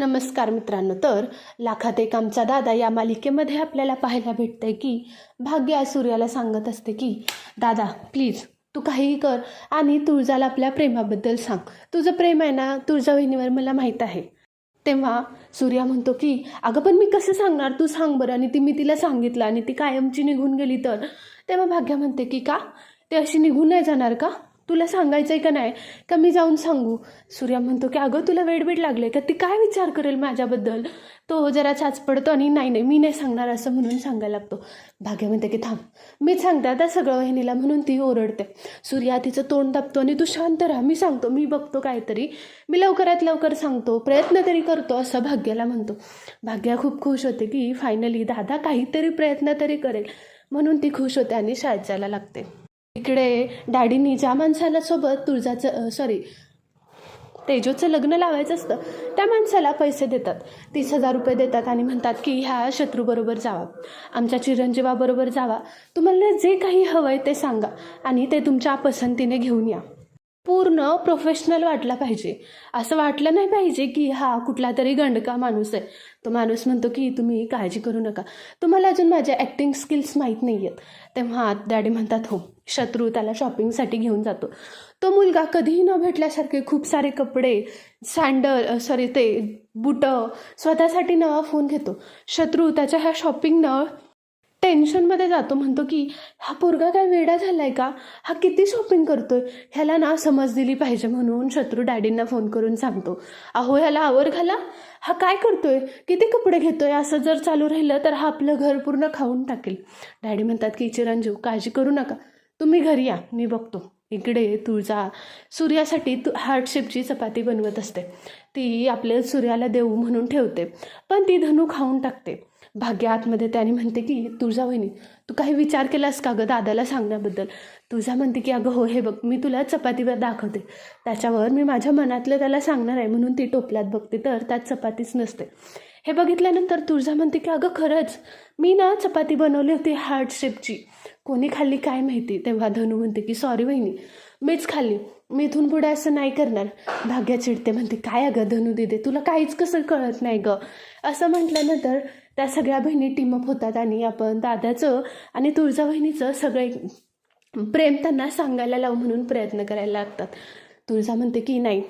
नमस्कार मित्रांनो तर लाखात एक आमचा दादा या मालिकेमध्ये आपल्याला पाहायला भेटतंय की भाग्य सूर्याला सांगत असते की दादा प्लीज तू काहीही कर आणि तुळजाला आपल्या प्रेमाबद्दल सांग. तुझं प्रेम आहे ना तुळजा वहिनीवर मला माहीत आहे. तेव्हा सूर्या म्हणतो की अगं पण मी कसं सांगणार? तू सांग बरं. आणि ती मी तिला सांगितलं आणि ती कायमची निघून गेली तर. तेव्हा भाग्या म्हणते की का? ते अशी निघून नाही जाणार का? तुला सांगायचं आहे का नाही? का मी जाऊन सांगू? सूर्या म्हणतो की अगं तुला वेडबीड लागले का? ती काय विचार करेल माझ्याबद्दल? तो जरा छाच पडतो आणि नाही नाही मी नाही सांगणार असं म्हणून सांगायला लागतो. भाग्य म्हणते की थांब मीच सांगते आता सगळं वहिनीला म्हणून ती ओरडते. सूर्या तिचं तोंड दाबतो आणि तू शांत राहा मी सांगतो मी बघतो काहीतरी. मी लवकरात लवकर सांगतो प्रयत्न तरी करतो असं भाग्याला म्हणतो. भाग्या खूप खुश होते की फायनली दादा काहीतरी प्रयत्न तरी करेल म्हणून ती खुश होते आणि शाळेत जायला लागते. इकडे डॅडीनी ज्या माणसाला सोबत तुळजाचं सॉरी तेजोचं लग्न लावायचं असतं त्या माणसाला पैसे देतात. तीस हजार रुपये देतात आणि म्हणतात की ह्या शत्रूबरोबर जावा. आमच्या चिरंजीवाबरोबर जावा. तुम्हाला जे काही हवं आहे ते सांगा आणि ते तुमच्या पसंतीने घेऊन या. पूर्ण प्रोफेशनल वाटला पाहिजे. असं वाटलं नाही पाहिजे की हा कुठला तरी गंडका माणूस आहे. तो माणूस म्हणतो की तुम्ही काळजी करू नका. तुम्हाला अजून माझ्या ॲक्टिंग स्किल्स माहीत नाही आहेत तेव्हा डॅडी म्हणतात हो शत्रू त्याला शॉपिंगसाठी घेऊन जातो. तो मुलगा कधीही न भेटल्यासारखे खूप सारे कपडे सँडल सॉरी ते बुटं स्वतःसाठी नवा फोन घेतो. शत्रू त्याच्या ह्या शॉपिंगनं टेन्शनमध्ये जातो म्हणतो की हा पोरगा काय वेडा झाला आहे का? हा किती शॉपिंग करतोय? ह्याला ना समज दिली पाहिजे म्हणून शत्रू डॅडींना फोन करून सांगतो. अहो ह्याला आवर घाला. हा काय करतोय? किती कपडे घेतोय? असं जर चालू राहिलं तर हा आपलं घर पूर्ण खाऊन टाकेल. डॅडी म्हणतात की चिरंजीव काळजी करू नका. तुम्ही घरी या. मी बघतो. इकडे तुळजा सूर्यासाठी तू हार्टशेपची चपाती बनवत असते. ती आपल्या सूर्याला देऊ म्हणून ठेवते. पण ती धनू खाऊन टाकते. भाग्य आतमध्ये त्याने म्हणते की तुळजा वहिनी तू काही विचार केलास का गं दादाला सांगण्याबद्दल? तुझा म्हणते की अगं हो हे बघ मी तुला चपातीवर दाखवते. त्याच्यावर मी माझ्या मनातलं त्याला सांगणार आहे म्हणून ती टोपल्यात बघते तर त्यात चपातीच नसते. हे बघितल्यानंतर तुळजा म्हणते की अगं खरंच मी ना चपाती बनवली होती हार्ट शेपची. कोणी खाल्ली काय माहिती? तेव्हा धनू म्हणते की सॉरी वहिनी मीच खाल्ली. मी इथून पुढे असं नाही करणार. भाग्या चिडते म्हणते काय अगं धनू दिदे तुला काहीच कसं कळत नाही गं. असं म्हटल्यानंतर त्या सगळ्या बहिणी टीमअप होतात आणि आपण दादाचं आणि तुळजा बहिणीचं सगळे प्रेम त्यांना सांगायला लावू म्हणून प्रयत्न करायला लागतात. तुळजा म्हणते की नाही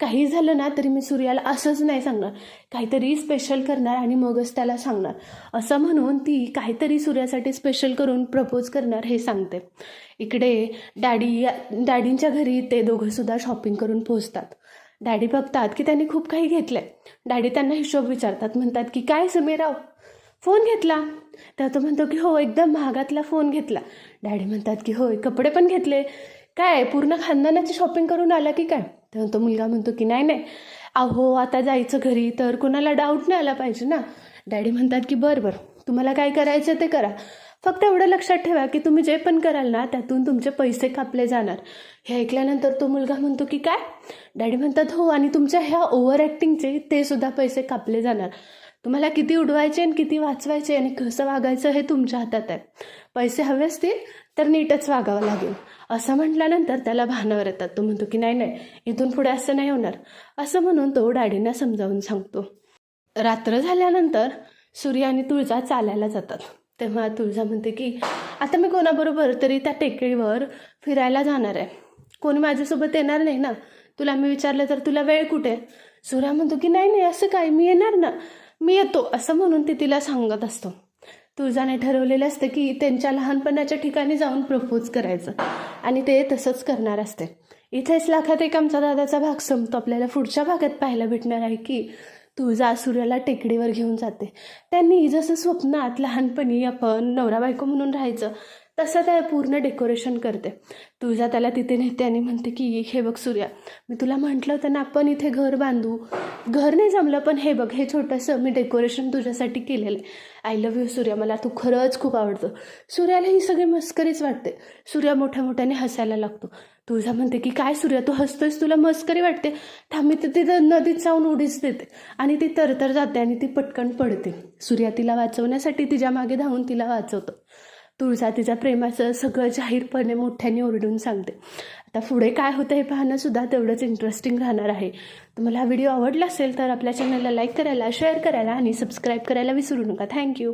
काही झालं ना तरी मी सूर्याला असंच नाही सांगणार. काहीतरी स्पेशल करणार आणि मगच त्याला सांगणार. असं म्हणून ती काहीतरी सूर्यासाठी स्पेशल करून प्रपोज करणार हे सांगते. इकडे डॅडी डॅडींच्या घरी ते दोघंसुद्धा शॉपिंग करून पोहोचतात. डॅडी बघतात की त्यांनी खूप काही घेतलं आहे डॅडी त्यांना हिशोब विचारतात म्हणतात की काय समीराव फोन घेतला? तर तो म्हणतो की हो एकदम महागातला फोन घेतला. डॅडी म्हणतात की होय कपडे पण घेतले. काय पूर्ण खानदानाची शॉपिंग करून आला की काय? तेव्हा तो मुलगा म्हणतो की नाही नाही. अहो आता जायचं घरी तर कोणाला डाऊट नाही आला पाहिजे ना. डॅडी म्हणतात की बरं बरं. तुम्हाला काय करायचं ते करा. फक्त एवढं लक्षात ठेवा की तुम्ही जे पण कराल ना त्यातून तुमचे पैसे कापले जाणार. हे ऐकल्यानंतर तो मुलगा म्हणतो की काय? डॅडी म्हणतात हो आणि तुमच्या ह्या ओव्हर ॲक्टिंगचे ते सुद्धा पैसे कापले जाणार. तुम्हाला किती उडवायचे आणि किती वाचवायचे आणि कसं वागायचं हे तुमच्या हातात आहे. पैसे हवे असतील तर नीटच वागावं लागेल. असं म्हटल्यानंतर त्याला भानावर येतात. तो म्हणतो की नाही नाही इथून पुढे असं नाही होणार. असं म्हणून तो डॅडींना समजावून सांगतो. रात्र झाल्यानंतर सूर्य आणि तुळजा चालायला जातात. तेव्हा तुळजा म्हणते की आता मी कोणाबरोबर तरी त्या टेकडीवर फिरायला जाणार आहे. कोणी माझ्यासोबत येणार नाही ना. तुला मी विचारलं तर तुला वेळ कुठे सूर्या म्हणतो की नाही नाही असं काय? मी येणार ना. मी येतो असं म्हणून ती तिला सांगत असतो. तुळजाने ठरवलेलं असतं की त्यांच्या लहानपणाच्या ठिकाणी जाऊन प्रपोज करायचं. आणि ते तसंच करणार असते. इथेच लाखात एक आमचा दादाचा भाग संपतो. आपल्याला पुढच्या भागात पाहायला भेटणार आहे की तुळजा सूर्याला टेकडीवर घेऊन जाते. त्यांनी जसं स्वप्नात लहानपणी आपण नवरा बायको म्हणून राहायचं तसं त्या पूर्ण डेकोरेशन करते. तुळजा त्याला तिथे नेते आणि म्हणते की हे बघ सूर्या मी तुला म्हटलं होतं ना आपण इथे घर बांधू. घर नाही जमलं पण हे बघ हे छोटंसं मी डेकोरेशन तुझ्यासाठी केलेलं आहे. आय लव्ह यू सूर्या मला तू खरंच खूप आवडतं. सूर्याला ही सगळी मस्करीच वाटते. सूर्या मोठ्या मोठ्याने हसायला लागतो. तुळजा म्हणते की काय सूर्या तू हसतोयस तुला मस्करी वाटते. थांबी तर तिथं नदीत जाऊन उडीच देते. आणि ती तरतर जाते आणि ती पटकन पडते. सूर्या तिला वाचवण्यासाठी तिच्यामागे धावून तिला वाचवतं. तुळजा तिच्या प्रेमाचं सगळं जाहीरपणे मोठ्याने ओरडून सांगते. आता पुढे काय होतं हे पाहणंसुद्धा तेवढंच इंटरेस्टिंग राहणार आहे. तुम्हाला हा व्हिडिओ आवडला असेल तर आपल्या चॅनलला लाईक करायला शेअर करायला आणि सबस्क्राईब करायला विसरू नका. थँक्यू